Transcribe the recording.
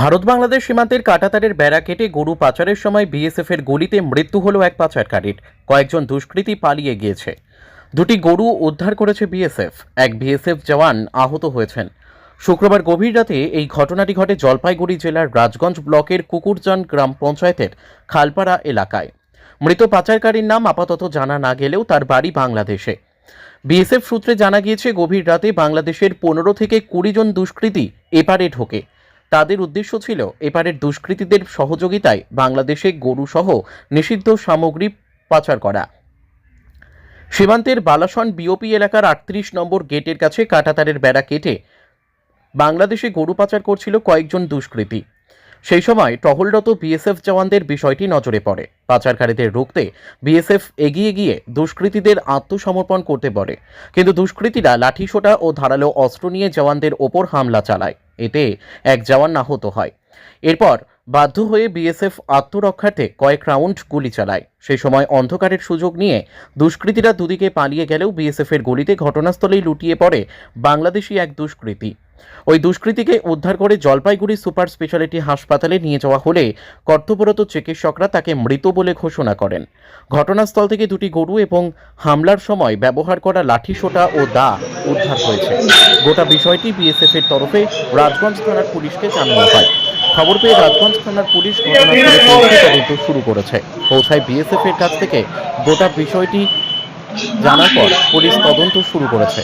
ভারত বাংলাদেশ সীমান্তের কাটাতারের বেড়া কেটে গরু পাচারের সময় বিএসএফ এর গুলিতে মৃত্যু হলো এক পাচারকারীর। কয়েকজন দুষ্কৃতী পালিয়ে গিয়েছে। দুটি গরু উদ্ধার করেছে বিএসএফ এক বিএসএফ জওয়ান আহত হয়েছেন। শুক্রবার গভীর রাতে এই ঘটনাটি ঘটে জলপাইগুড়ি জেলার রাজগঞ্জ ব্লকের কুকুরজান গ্রাম পঞ্চায়েতের খালপাড়া এলাকায়। মৃত পাচারকারীর নাম আপাতত জানা না গেলেও তার বাড়ি বাংলাদেশে। বিএসএফ সূত্রে জানা গিয়েছে, গভীর রাতে বাংলাদেশের পনেরো থেকে কুড়ি জন দুষ্কৃতী এপারে ঢোকে। তাদের উদ্দেশ্য ছিল এপারের দুষ্কৃতীদের সহযোগিতায় বাংলাদেশে গরুসহ নিষিদ্ধ সামগ্রী পাচার করা। সীমান্তের বালাসন বিওপি এলাকার আটত্রিশ নম্বর গেটের কাছে কাঁটাতারের বেড়া কেটে বাংলাদেশে গরু পাচার করছিল কয়েকজন দুষ্কৃতী। সেই সময় টহলরত বিএসএফ জওয়ানদের বিষয়টি নজরে পড়ে। পাচারকারীদের রুখতে বিএসএফ এগিয়ে গিয়ে দুষ্কৃতীদের আত্মসমর্পণ করতে বলে। কিন্তু দুষ্কৃতীরা লাঠিসোটা ও ধারালো অস্ত্র নিয়ে জওয়ানদের ওপর হামলা চালায়। এতে এক জওয়ান আহত হয়। এরপর বাধ্য হয়ে বিএসএফ আত্মরক্ষার্থে কয়েক রাউন্ড গুলি চালায়। সেই সময় অন্ধকারের সুযোগ নিয়ে দুষ্কৃতীরা দুদিকে পালিয়ে গেলেও বিএসএফের গুলিতে ঘটনাস্থলেই লুটিয়ে পড়ে বাংলাদেশি এক দুষ্কৃতী। ওই দুষ্কৃতীকে উদ্ধার করে জলপাইগুড়ি সুপার স্পেশালিটি হাসপাতালে নিয়ে যাওয়া হলে কর্তব্যরত চিকিৎসকরা তাকে মৃত বলে ঘোষণা করেন। ঘটনাস্থল থেকে দুটি গরু এবং হামলার সময় ব্যবহার করা লাঠিসোঁটা ও দা উদ্ধার হয়েছে। গোটা বিষয়টি বিএসএফ এর তরফে রাজগঞ্জ থানার পুলিশকে জানানো হয়। খবর পেয়ে রাজগঞ্জ থানার পুলিশ তদন্ত শুরু করেছে। পৌঁছায় বিএসএফ এর কাছ থেকে গোটা বিষয়টি জানার পর পুলিশ তদন্ত শুরু করেছে।